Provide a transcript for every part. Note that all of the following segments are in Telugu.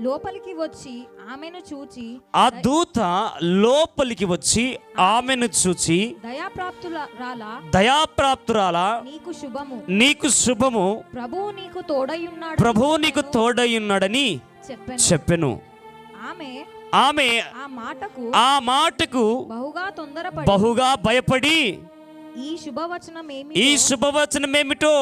లోపలికి వచ్చి ఆమెను చూచి ఆ దూత లోపలికి వచ్చి ఆమెను చూచి దయాప్రాప్తురాల నీకు శుభము. నీకు శుభము. ప్రభువు నీకు తోడయున్నాడు ప్రభువు నీకు తోడయ్యున్నాడని చెప్పాను. చెప్పెను. ఆమె ఆమె ఆ మాటకు ఆ మాటకు బహుగా తొందరపడి బహుగా భయపడి ఈ శుభవచనం ఏమి ఈ శుభవచనం ఏమిటో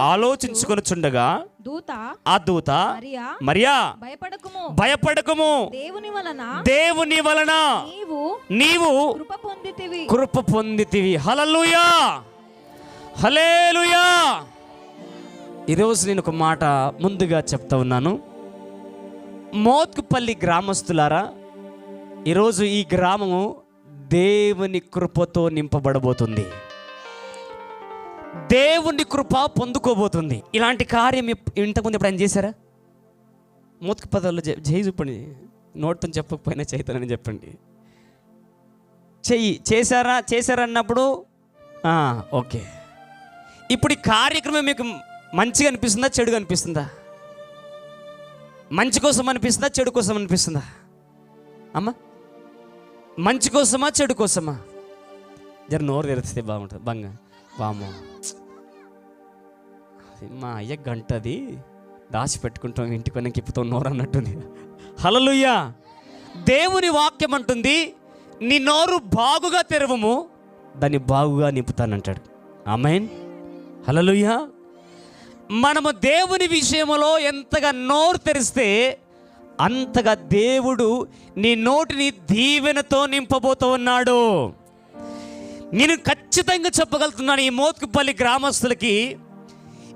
ఆలోచించుకొనుచుండగా దూత ఆ దూత మరియా మరియా భయపడకుము. భయపడకము. దేవుని వలన దేవుని వలన నీవు నీవు కృప పొందితివి. కృప పొందితివి. హలలుయా హలేలుయా ఈరోజు నేను ఒక మాట ముందుగా చెప్తా ఉన్నాను. మోత్కుపల్లి గ్రామస్తులారా ఈరోజు ఈ గ్రామము దేవుని కృపతో నింపబడబోతుంది. దేవుని కృప పొందుకోబోతుంది. ఇలాంటి కార్యం ఇంతకుముందు ఎప్పుడు ఎప్పుడైనా చేశారా? మూతకు పదాల్లో చేయి చూపండి. నోట్తో చెప్పకపోయినా చేతనని చెప్పండి. చెయ్యి చేశారా చేశారన్నప్పుడు ఓకే. ఇప్పుడు ఈ కార్యక్రమం మీకు మంచిగా అనిపిస్తుందా చెడుగా అనిపిస్తుందా? మంచి కోసం అనిపిస్తుందా చెడు కోసం అనిపిస్తుందా? అమ్మా? మంచి కోసమా చెడు కోసమా? జర నోరు తెరిస్తే బాగుంటుంది. బంగ బామో మా అయ్య గంటది దాచి పెట్టుకుంటాం ఇంటికి వెనక్కి ఇప్పుతాం నోరు అన్నట్టుంది. హలలుయ్యా దేవుని వాక్యం అంటుంది నీ నోరు బాగుగా తెరవము దాన్ని బాగుగా నింపుతానంటాడు. ఆమెన్. హలలుయ్యా మనము దేవుని విషయంలో ఎంతగా నోరు తెరిస్తే అంతగా దేవుడు నీ నోటిని దీవెనతో నింపబోతూ ఉన్నాడు. నేను ఖచ్చితంగా చెప్పగలుగుతున్నాను ఈ మోత్కుపల్లి గ్రామస్తులకి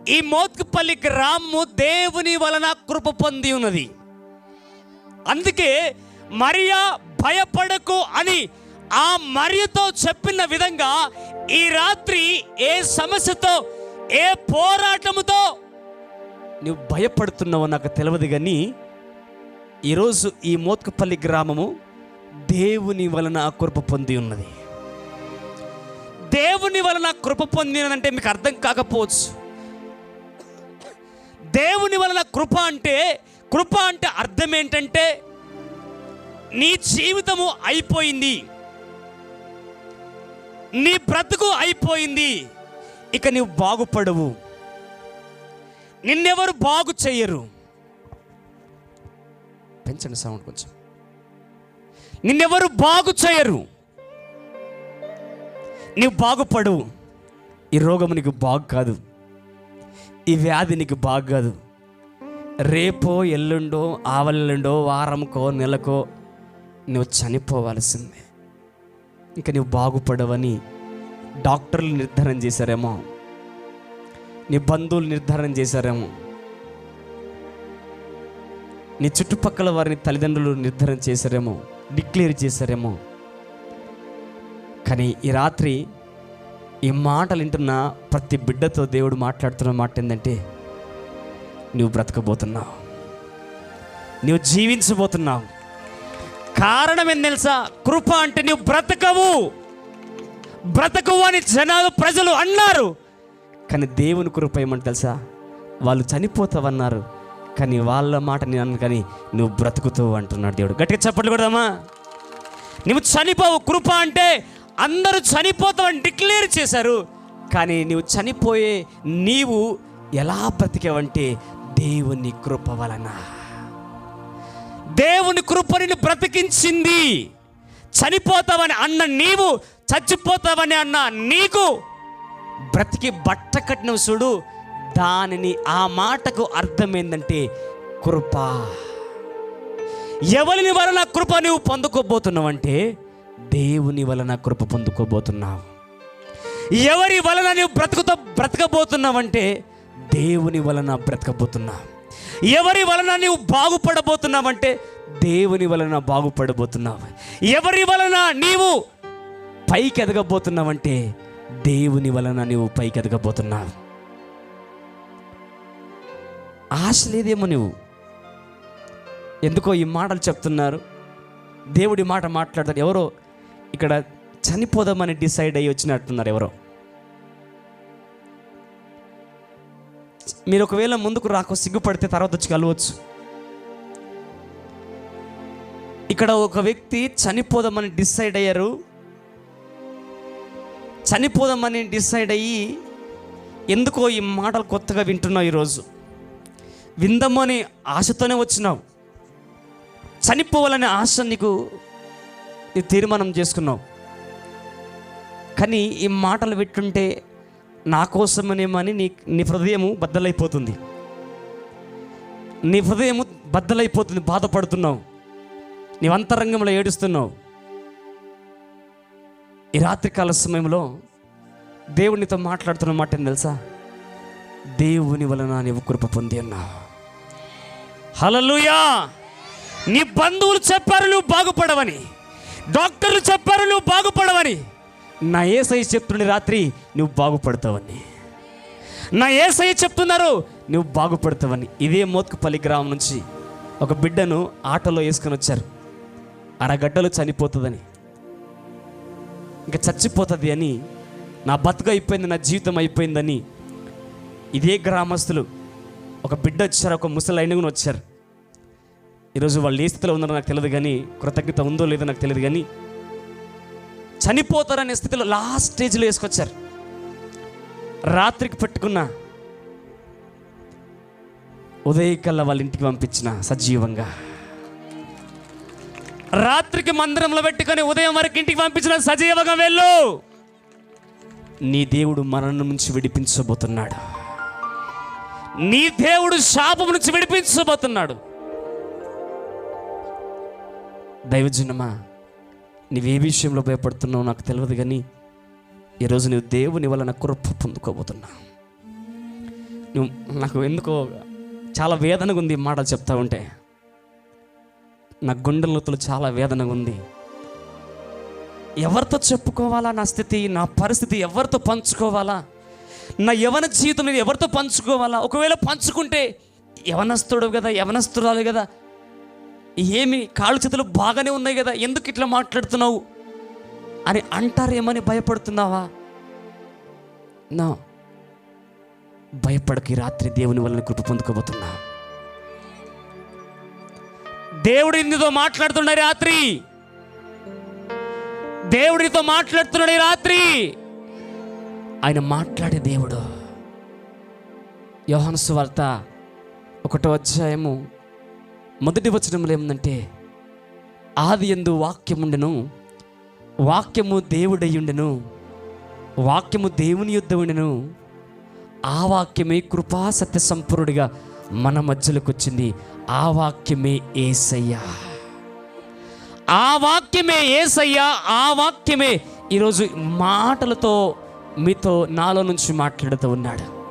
ఈ మోత్కుపల్లి గ్రామము దేవుని వలన కృప పొంది ఉన్నది. అందుకే మరియా భయపడకు అని ఆ మరియతో చెప్పిన విధంగా ఈ రాత్రి ఏ సమస్యతో ఏ పోరాటముతో నువ్వు భయపడుతున్నావో నాకు తెలియదు కానీ ఈరోజు ఈ మోత్కుపల్లి గ్రామము దేవుని వలన కృప పొంది ఉన్నది. దేవుని వలన కృప పొందినదంటే మీకు అర్థం కాకపోవచ్చు. దేవుని వలన కృప అంటే కృప అంటే అర్థం ఏంటంటే నీ జీవితము అయిపోయింది. నీ బ్రతుకు అయిపోయింది. ఇక నీవు బాగుపడవు. నిన్నెవరు బాగు చేయరు పెంచండి సౌండ్ కొంచెం. నిన్నెవరు బాగు చేయరు. నీవు బాగుపడవు. ఈ రోగం నీకు బాగు కాదు. ఈ వ్యాధి నీకు బాగు కాదు. రేపో ఎల్లుండో ఆవల్లుండో వారంకో నెలకో నువ్వు చనిపోవాల్సిందే. ఇంకా నువ్వు బాగుపడవని డాక్టర్లు నిర్ధారణ చేశారేమో. నీ బంధువులు నిర్ధారణ చేశారేమో. నీ చుట్టుపక్కల వారిని తల్లిదండ్రులు నిర్ధారణ చేశారేమో డిక్లేర్ చేశారేమో. కానీ ఈ రాత్రి ఈ మాటలు వింటున్న ప్రతి బిడ్డతో దేవుడు మాట్లాడుతున్న మాట ఏంటంటే నువ్వు బ్రతకబోతున్నావు. నువ్వు జీవించబోతున్నావు. కారణం ఏం తెలుసా? కృప అంటే నువ్వు బ్రతకవు. బ్రతకవు అని జనాలు ప్రజలు అన్నారు. కానీ దేవుని కృప ఏమంటే తెలుసా? వాళ్ళు చనిపోతావన్నారు. కానీ వాళ్ళ మాట నేను అన్నాను కానీ నువ్వు బ్రతుకుతూ అంటున్నాడు దేవుడు. గట్టిగా చెప్పట్లు కూడదమ్మా నువ్వు చనిపోవు కృప అంటే అందరూ చనిపోతామని డిక్లేర్ చేశారు. కానీ నువ్వు చనిపోయే నీవు ఎలా బ్రతికావంటే దేవుని కృప వలన. దేవుని కృప నిన్ను బ్రతికించింది. చనిపోతావని అన్న నీవు చచ్చిపోతావని అన్న నీకు బ్రతికి బట్ట కట్టిన చూడు దానిని ఆ మాటకు అర్థం ఏంటంటే కృప. ఎవరిని వలన కృప నువ్వు పొందుకోబోతున్నావంటే దేవుని వలన కృప పొందుకోబోతున్నావు. ఎవరి వలన నువ్వు బ్రతుకుతో బ్రతకబోతున్నావంటే దేవుని వలన బ్రతకబోతున్నావు. ఎవరి వలన నువ్వు బాగుపడబోతున్నావంటే దేవుని వలన బాగుపడబోతున్నావు. ఎవరి వలన నీవు పైకి ఎదగబోతున్నావంటే దేవుని వలన నువ్వు పైకి ఎదగబోతున్నావు ఆశ లేదేమో నువ్వు ఎందుకో ఈ మాటలు చెప్తున్నారు? దేవుడి మాట మాట్లాడతారు ఎవరో ఇక్కడ చనిపోదామని డిసైడ్ అయ్యి వచ్చినట్టున్నారు ఎవరో. మీరు ఒకవేళ ముందుకు రాకో సిగ్గుపడితే తర్వాత వచ్చి కలవచ్చు. ఇక్కడ ఒక వ్యక్తి చనిపోదామని డిసైడ్ అయ్యారు. చనిపోదామని డిసైడ్ అయ్యి ఎందుకో ఈ మాటలు కొత్తగా వింటున్నావు ఈరోజు? విందమని ఆశతోనే వచ్చినావు. చనిపోవాలనే ఆశ నీకు నీ తీర్మానం చేసుకున్నావు. కానీ ఈ మాటలు పెట్టుంటే నా కోసమనేమని నీ నీ హృదయము బద్దలైపోతుంది. నీ హృదయము బద్దలైపోతుంది బాధపడుతున్నావు. నీవు అంతరంగంలో ఏడుస్తున్నావు. ఈ రాత్రికాల సమయంలో దేవునితో మాట్లాడుతున్న మాట ఏం తెలుసా? దేవుని వలన నీవు కృప పొంది అన్నావు. హలలుయా నీ బంధువులు చెప్పారు నువ్వు బాగుపడవని. డాక్టర్లు చెప్పారు నువ్వు బాగుపడవని. నా ఏసై చెప్తుండే రాత్రి నువ్వు బాగుపడతావని. నా ఏసై చెప్తున్నారు నువ్వు బాగుపడతావని. ఇదే మోత్కుపల్లి గ్రామం నుంచి ఒక బిడ్డను ఆటోలో వేసుకొని వచ్చారు. అరగడ్డలు చనిపోతుందని. ఇంకా చచ్చిపోతుంది అని నా బతుకు అయిపోయింది నా జీవితం అయిపోయిందని ఇదే గ్రామస్తులు ఒక బిడ్డ వచ్చారు ఒక ముసలైన కూడా వచ్చారు. ఈరోజు వాళ్ళు ఏ స్థితిలో ఉన్నారో నాకు తెలియదు కానీ కృతజ్ఞత ఉందో లేదో నాకు తెలియదు కానీ చనిపోతారనే స్థితిలో లాస్ట్ స్టేజ్లో వేసుకొచ్చారు. రాత్రికి పెట్టుకున్న ఉదయకల్లా వాళ్ళ ఇంటికి పంపించిన సజీవంగా. రాత్రికి మందిరంలో పెట్టుకొని ఉదయం వరకు ఇంటికి పంపించిన సజీవంగా వెళ్ళు. నీ దేవుడు మరణం నుంచి విడిపించబోతున్నాడు. నీ దేవుడు శాపం నుంచి విడిపించబోతున్నాడు. దైవజనమా నీవే విషయంలో భయపడుతున్నావు నాకు తెలియదు కానీ ఈరోజు నువ్వు దేవుని వలన కృప పొందుకోబోతున్నా. నువ్వు నాకు ఎందుకో చాలా వేదనగా ఉంది మాటలు మాట చెప్తా ఉంటే. నా గుండెలతో చాలా వేదనగా ఉంది. ఎవరితో చెప్పుకోవాలా నా స్థితి నా పరిస్థితి ఎవరితో పంచుకోవాలా? నా యవన జీవితం నేను ఎవరితో పంచుకోవాలా? ఒకవేళ పంచుకుంటే యవనస్తుడు కదా యవనస్తురాలు కదా. ఏమి కాళ్ళు చేతులు బాగానే ఉన్నాయి కదా ఎందుకు ఇట్లా మాట్లాడుతున్నావు? అని అంటారేమని భయపడుతున్నావా? నా భయపడకి రాత్రి దేవుని వలన కృప పొందుకోబోతున్నా. దేవుడు ఇందుతో మాట్లాడుతున్నాడు రాత్రి. దేవుడితో మాట్లాడుతున్నాడు రాత్రి. ఆయన మాట్లాడే దేవుడు. యోహన్సు వార్త ఒకటో అధ్యాయము మొదటి వచనంలో ఏముందంటే ఆది ఎందు వాక్యముండెను వాక్యము దేవుడయ్యుండెను వాక్యము దేవుని యుద్ధ ఉండెను ఆ వాక్యమే కృపా సత్య సంపూర్ణుడిగా మన మధ్యలోకి వచ్చింది. ఆ వాక్యమే ఏసయ్యా. ఆ వాక్యమే ఏసయ్యా. ఆ వాక్యమే ఈరోజు మాటలతో మీతో నాలో నుంచి మాట్లాడుతూ ఉన్నాడు.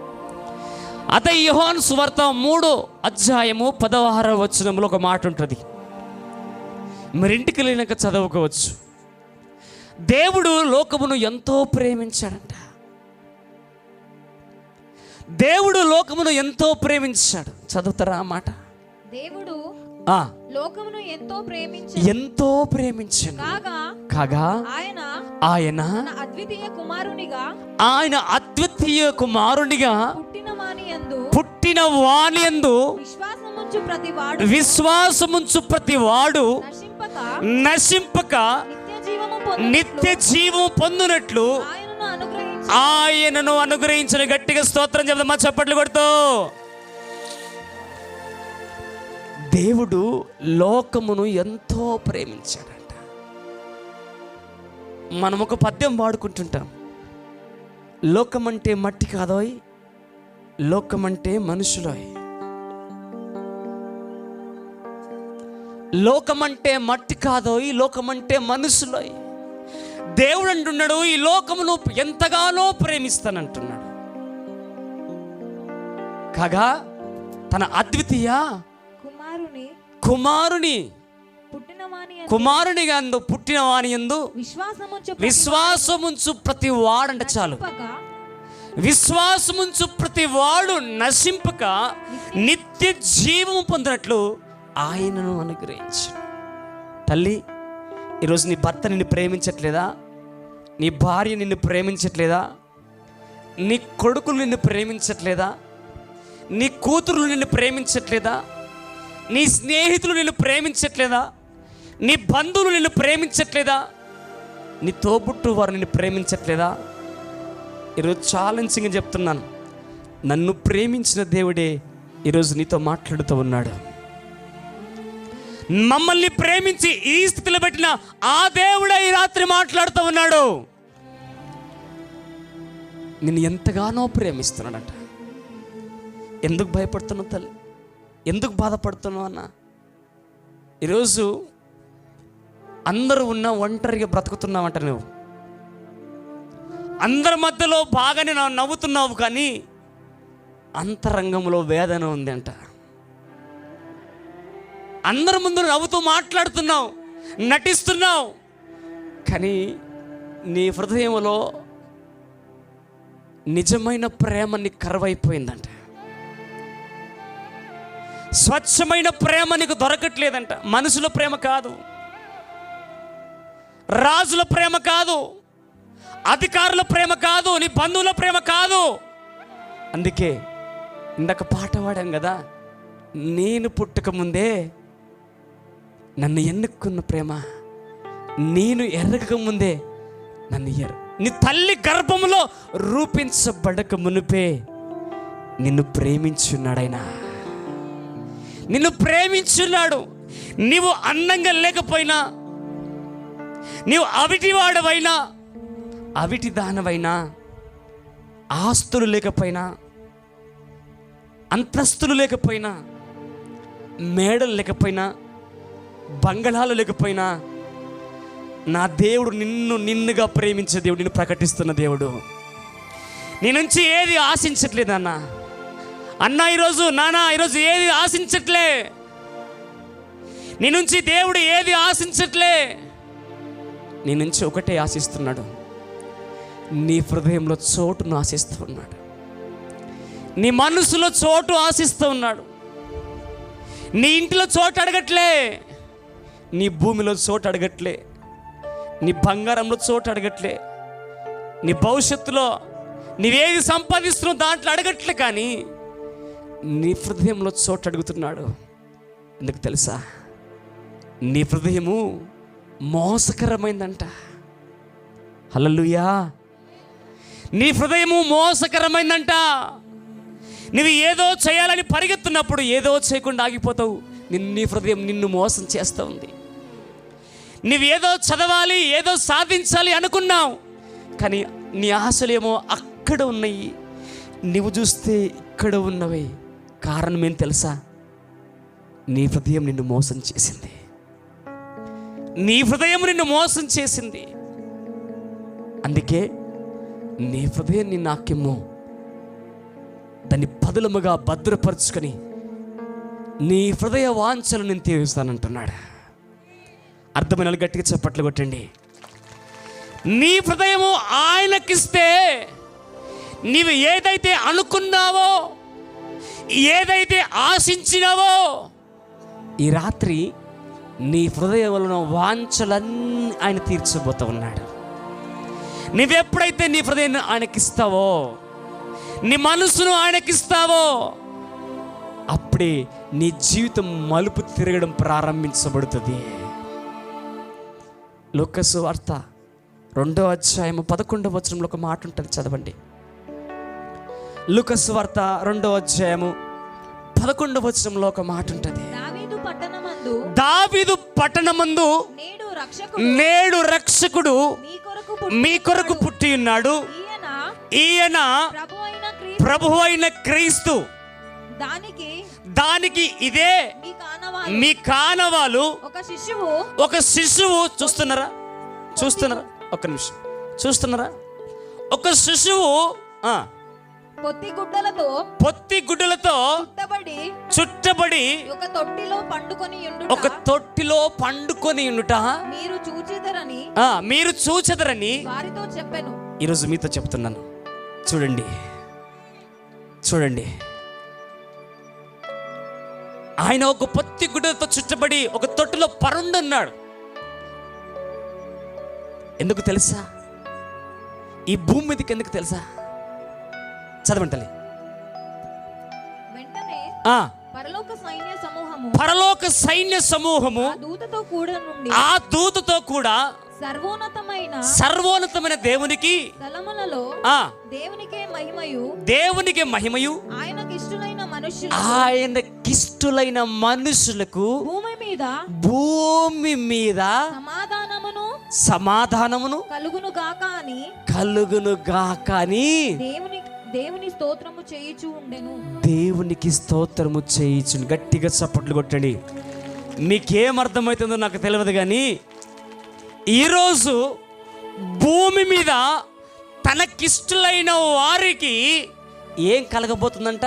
అత యోహాను సువార్త మూడో అధ్యాయము పదహార వచనంలో ఒక మాట ఉంటుంది. మరి ఇంటికి వెళ్ళినాక చదవుకోవచ్చు. దేవుడు లోకమును ఎంతో ప్రేమించాడంట. దేవుడు లోకమును ఎంతో ప్రేమించాడు. చదువుతారా ఆ మాట? దేవుడు ఆ, లోకమును ఎంతో ప్రేమించి ఎంతో ప్రేమించాను కాగా కాగా? ఆయన ఆయన అద్వితీయ కుమారునిగా ఆయన అద్వితీయ కుమారునిగా పుట్టిన వాని యందు పుట్టిన విశ్వాసముంచు ప్రతి వాడు విశ్వాసముంచు ప్రతి వాడు నశింపక నశింపక నిత్య జీవం పొందునట్లు ఆయనను అనుగ్రహించి ఆయనను అనుగ్రహించిన. గట్టిగా స్తోత్రం చెప్దాం మా చప్పట్లు కొడుతూ. దేవుడు లోకమును ఎంతో ప్రేమించాడంట మనం ఒక పద్యం పాడుకుంటుంటాం లోకం అంటే మట్టి కాదోయ్ లోకం అంటే మనుషులోయ్. లోకమంటే మట్టి కాదోయ్ లోకమంటే మనుషులోయ్. దేవుడు అంటున్నాడు ఈ లోకమును ఎంతగానో ప్రేమిస్తానంటున్నాడు. కాగా తన అద్వితీయ కుమారుని కుమారుని కుమారుని అందు పుట్టిన వాని ఎందు విశ్వాసముంచు ప్రతి వాడంటే చాలు. విశ్వాసముంచు ప్రతి వాడు నశింపక నిత్య జీవము పొందినట్లు ఆయనను అనుగ్రహించు. తల్లి ఈరోజు నీ భర్త నిన్ను ప్రేమించట్లేదా? నీ భార్య నిన్ను ప్రేమించట్లేదా? నీ కొడుకులు నిన్ను ప్రేమించట్లేదా? నీ కూతురులు నిన్ను ప్రేమించట్లేదా? నీ స్నేహితులు నిన్ను ప్రేమించట్లేదా? నీ బంధువులు నిన్ను ప్రేమించట్లేదా? నీ తోబుట్టు వారు నిన్ను ప్రేమించట్లేదా? ఈరోజు ఛాలెంజింగ్ చెప్తున్నాను. నన్ను ప్రేమించిన దేవుడే ఈరోజు నీతో మాట్లాడుతూ ఉన్నాడు. మమ్మల్ని ప్రేమించి ఈ స్థితిలో పెట్టిన ఆ దేవుడే ఈ రాత్రి మాట్లాడుతూ ఉన్నాడు. నిన్ను ఎంతగానో ప్రేమిస్తున్నాడట. ఎందుకు భయపడుతున్నావు తల్లి? ఎందుకు బాధపడుతున్నావు అన్న? ఈరోజు అందరూ ఉన్న ఒంటరిగా బ్రతుకుతున్నావంట నువ్వు. అందరి మధ్యలో బాగానే నవ్వుతున్నావు కానీ అంతరంగంలో వేదన ఉంది అంట అందరి ముందు నవ్వుతూ మాట్లాడుతున్నావు నటిస్తున్నావు కానీ నీ హృదయంలో నిజమైన ప్రేమని కరువైపోయిందంట. స్వచ్ఛమైన ప్రేమ నీకు దొరకట్లేదంట. మనుషుల ప్రేమ కాదు. రాజుల ప్రేమ కాదు అధికారుల ప్రేమ కాదు నీ బంధువుల ప్రేమ కాదు. అందుకే ఇందాక పాట పాడాం కదా నేను పుట్టకముందే నన్ను ఎన్నుకున్న ప్రేమ నేను ఎరగకముందే నన్ను ఎర్ర నీ తల్లి గర్భములో రూపించబడక మునిపే నిన్ను ప్రేమించున్నాడైనా నిన్ను ప్రేమించున్నాడు నీవు అందంగా లేకపోయినా నీవు అవిటివాడవైనా అవిటి దానవైనా ఆస్తులు లేకపోయినా అంతస్తులు లేకపోయినా మేడలు లేకపోయినా బంగళాలు లేకపోయినా నా దేవుడు నిన్ను నిన్నుగా ప్రేమించే దేవుడు నిన్ను ప్రకటిస్తున్న దేవుడు. నీ నుంచి ఏది ఆశించట్లేదు అన్న. అన్న ఈరోజు నానా ఈరోజు ఏది ఆశించట్లే? నీ నుంచి దేవుడు ఏది ఆశించట్లే? నీ నుంచి ఒకటే ఆశిస్తున్నాడు. నీ హృదయంలో చోటును ఆశిస్తూ ఉన్నాడు నీ మనసులో చోటు ఆశిస్తూ ఉన్నాడు నీ ఇంటిలో చోటు అడగట్లే. నీ భూమిలో చోటు అడగట్లే. నీ బంగారంలో చోటు అడగట్లే. నీ భవిష్యత్తులో నీవేది సంపాదిస్తున్నావు దాంట్లో అడగట్లే కానీ నీ హృదయంలో చోటు అడుగుతున్నాడు. ఎందుకు తెలుసా? నీ హృదయము మోసకరమైందంట. హలలుయా నీ హృదయము మోసకరమైందంట. నువ్వు ఏదో చేయాలని పరిగెత్తున్నప్పుడు ఏదో చేయకుండా ఆగిపోతావు. నిన్ను నీ హృదయం నిన్ను మోసం చేస్తూ ఉంది. నువ్వేదో ఏదో చదవాలి ఏదో సాధించాలి అనుకున్నావు. కానీ నీ ఆశలేమో అక్కడ ఉన్నాయి. నువ్వు చూస్తే ఇక్కడ ఉన్నవి. కారణం ఏం తెలుసా? నీ హృదయం నిన్ను మోసం చేసింది. నీ హృదయం నిన్ను మోసం చేసింది. అందుకే నీ హృదయం నీ దాన్ని పదులముగా భద్రపరుచుకొని నీ హృదయ వాంఛలు నేను తీరుస్తానంటున్నాడు. అర్థమైన గట్టిగా చప్పట్లు కొట్టండి. నీ హృదయము ఆయనకిస్తే నీవు ఏదైతే అనుకున్నావో ఏదైతే ఆశించినావో ఈ రాత్రి నీ హృదయంలో వాంఛలన్నీ ఆయన తీర్చబోతూ ఉన్నాడు. నువ్వెప్పుడైతే నీ హృదయాన్ని ఆయనకిస్తావో నీ మనసును ఆయనకిస్తావో అప్పుడే నీ జీవితం మలుపు తిరగడం ప్రారంభించబడుతుంది. లోకసు వార్త రెండో అధ్యాయం పదకొండవ వచనంలో ఒక మాట ఉంటుంది చదవండి. లుకస్ వార్త రెండో అధ్యాయము పదకొండవ వచనంలో ఒక మాట ఉంటుంది. దావీదు పట్టణమందు నేడు రక్షకుడు నేడు రక్షకుడు మీ కొరకు పుట్టి ఉన్నాడు. ఈయన ప్రభు అయిన క్రీస్తు. దానికి దానికి ఇదే మీ కానవాలు. ఒక శిశువు. ఒక శిశువు చూస్తున్నారా? చూస్తున్నారా? ఒక్క నిమిషం. చూస్తున్నారా? ఒక శిశువు ఆ, పొత్తి గుడ్డలతో పొత్తి గుడ్డలతో చుట్టబడి చుట్టబడి ఒక తొట్టిలో పండుకొని ఒక తొట్టిలో పండుకొని ఉండుట. మీరు చూచిదరని ఆ, మీరు చూచెదరని వారితో చెప్పెను. ఈరోజు మీతో చెప్తున్నాను. చూడండి. చూడండి. ఆయన ఒక పొత్తి గుడ్డలతో చుట్టబడి ఒక తొట్టులో పరుండున్నాడు ఎందుకు తెలుసా? ఈ భూమి మీదకి ఎందుకు తెలుసా? చదవండి తల్లి. పరలోక సైన్య సమూహము సమూహము పరలోక సైన్య సమూహము ఆ దూతతో కూడా నుండి ఆ దూతతో కూడా సర్వోన్నతమైన సర్వోన్నతమైన దేవునికి స్థలములలో ఆ. దేవునికే మహిమయు దేవునికి మహిమయు. ఆయనకి ఇష్టమైన మనుష్యులు. ఆయనకిష్టులైన మనుషులకు భూమి మీద భూమి మీద సమాధానమును సమాధానమును కలుగును గాక అని కలుగును గాకని దేవుని దేవుని స్తోత్రము చేయుచు ఉండెను. దేవునికి స్తోత్రము చేయించును. గట్టిగా చప్పట్లు కొట్టండి. మీకేం అర్థమవుతుందో నాకు తెలియదు కానీ ఈరోజు భూమి మీద తనకిష్టులైన వారికి ఏం కలగబోతుందంట?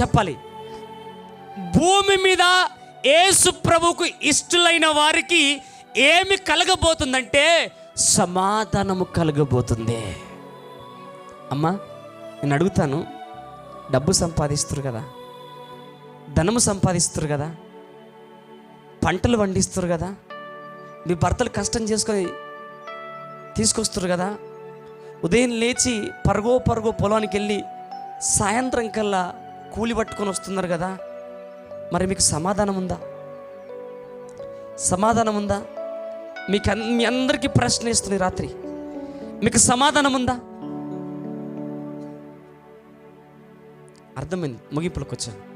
చెప్పాలి. భూమి మీద యేసు ప్రభుకు ఇష్టులైన వారికి ఏమి కలగబోతుందంటే సమాధానము కలగబోతుంది. అమ్మా నేను అడుగుతాను డబ్బు సంపాదిస్తారు కదా ధనము సంపాదిస్తారు కదా పంటలు పండిస్తారు కదా మీ భర్తలు కష్టం చేసుకొని తీసుకొస్తారు కదా ఉదయం లేచి పరుగో పరుగో పొలానికి వెళ్ళి సాయంత్రం కల్లా కూలి పట్టుకొని వస్తున్నారు కదా మరి మీకు సమాధానం ఉందా? సమాధానం ఉందా? మీకు అన్- మీ అందరికీ ప్రశ్న ఇస్తుంది రాత్రి. మీకు సమాధానం ఉందా? అర్థమైంది. ముగింపులకు వచ్చాను.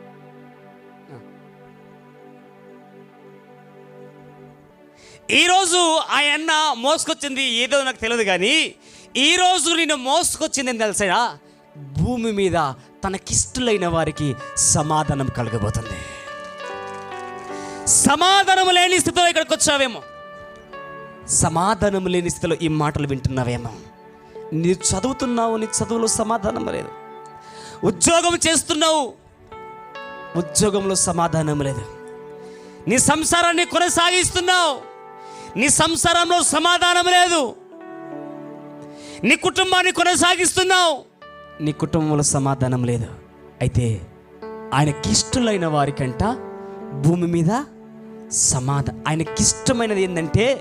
ఈరోజు ఆయన మోసుకొచ్చింది. ఏదో నాకు తెలియదు కానీ ఈరోజు నేను మోసుకొచ్చింది ఏం తెలుసా? భూమి మీద తనకిష్టులైన వారికి సమాధానం కలగబోతుంది. సమాధానం లేని స్థితిలో ఇక్కడికి వచ్చావేమో? సమాధానం లేని స్థితిలో ఈ మాటలు వింటున్నావేమో? నీ చదువుతున్నావు నీ చదువులో సమాధానం లేదు. ఉద్యోగం చేస్తున్నావు. ఉద్యోగంలో సమాధానం లేదు. నీ సంసారాన్ని కొనసాగిస్తున్నావు. నీ సంసారంలో సమాధానం లేదు. నీ కుటుంబాన్ని కొనసాగిస్తున్నావు. నీ కుటుంబంలో సమాధానం లేదు. అయితే ఆయనకిష్టులైన వారికంట భూమి మీద సమాధా ఆయనకిష్టమైనది ఏంటంటే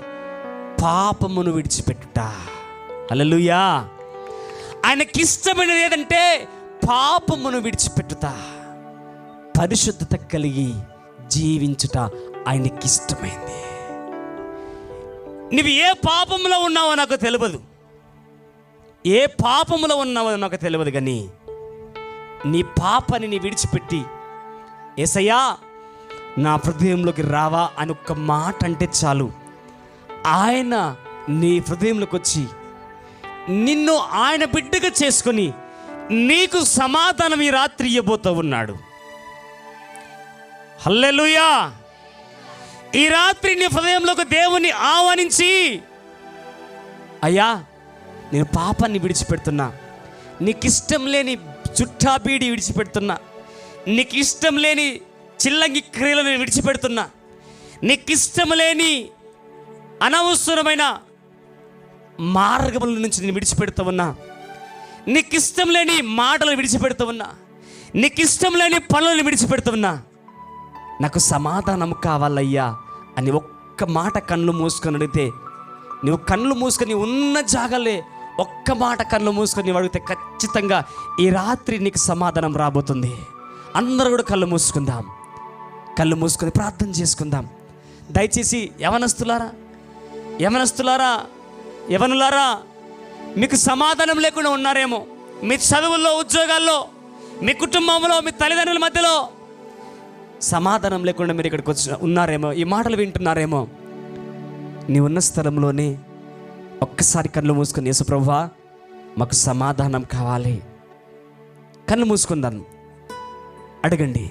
పాపమును విడిచిపెట్టుట. అలలుయా ఆయనకిష్టమైనది ఏదంటే పాపమును విడిచిపెట్టుట పరిశుద్ధత కలిగి జీవించుట ఆయనకి ఇష్టమైంది. నువ్వు ఏ పాపంలో ఉన్నావో నాకు తెలియదు. ఏ పాపంలో ఉన్నావో నాకు తెలియదు కానీ నీ పాపని నీ విడిచిపెట్టి ఏసయ్యా నా హృదయంలోకి రావా అని ఒక్క మాట అంటే చాలు. ఆయన నీ హృదయంలోకి వచ్చి నిన్ను ఆయన బిడ్డగా చేసుకొని నీకు సమాధానం ఈ రాత్రి ఇవ్వబోతూ ఉన్నాడు. హల్లెలుయా. ఈ రాత్రి నీ హృదయంలోకి దేవుని ఆహ్వానించి అయ్యా నేను పాపాన్ని విడిచిపెడుతున్నా. నీకు ఇష్టం లేని చుట్టాబీడి విడిచిపెడుతున్నా. నీకు ఇష్టం లేని చిల్లంగి క్రియలను విడిచిపెడుతున్నా. నీకు ఇష్టం లేని అనవసరమైన మార్గముల నుంచి నేను విడిచిపెడుతూ ఉన్నా. నీకు ఇష్టం లేని మాటలు విడిచిపెడుతూ ఉన్నా నీకు ఇష్టం లేని పనులను విడిచిపెడుతూ ఉన్నా నాకు సమాధానం కావాలయ్యా అని ఒక్క మాట కళ్ళు మూసుకొని అడిగితే నువ్వు కళ్ళు మూసుకొని ఉన్న జాగాలే ఒక్క మాట కళ్ళు మూసుకొని అడిగితే ఖచ్చితంగా ఈ రాత్రి నీకు సమాధానం రాబోతుంది. అందరూ కూడా కళ్ళు మూసుకుందాం. కళ్ళు మూసుకొని ప్రార్థన చేసుకుందాం. దయచేసి యవనస్తులారా యవనస్తులారా యవనులారా మీకు సమాధానం లేకుండా ఉన్నారేమో. మీ చదువుల్లో ఉద్యోగాల్లో మీ కుటుంబంలో మీ తల్లిదండ్రుల మధ్యలో సమాధానం లేకుండా మీరు ఇక్కడికి వచ్చి ఉన్నారేమో ఈ మాటలు వింటున్నారేమో. నీ ఉన్న స్థలంలోనే ఒక్కసారి కళ్ళు మూసుకుని యేసుప్రభా మాకు సమాధానం కావాలి. కళ్ళు మూసుకుందాం. అడగండి.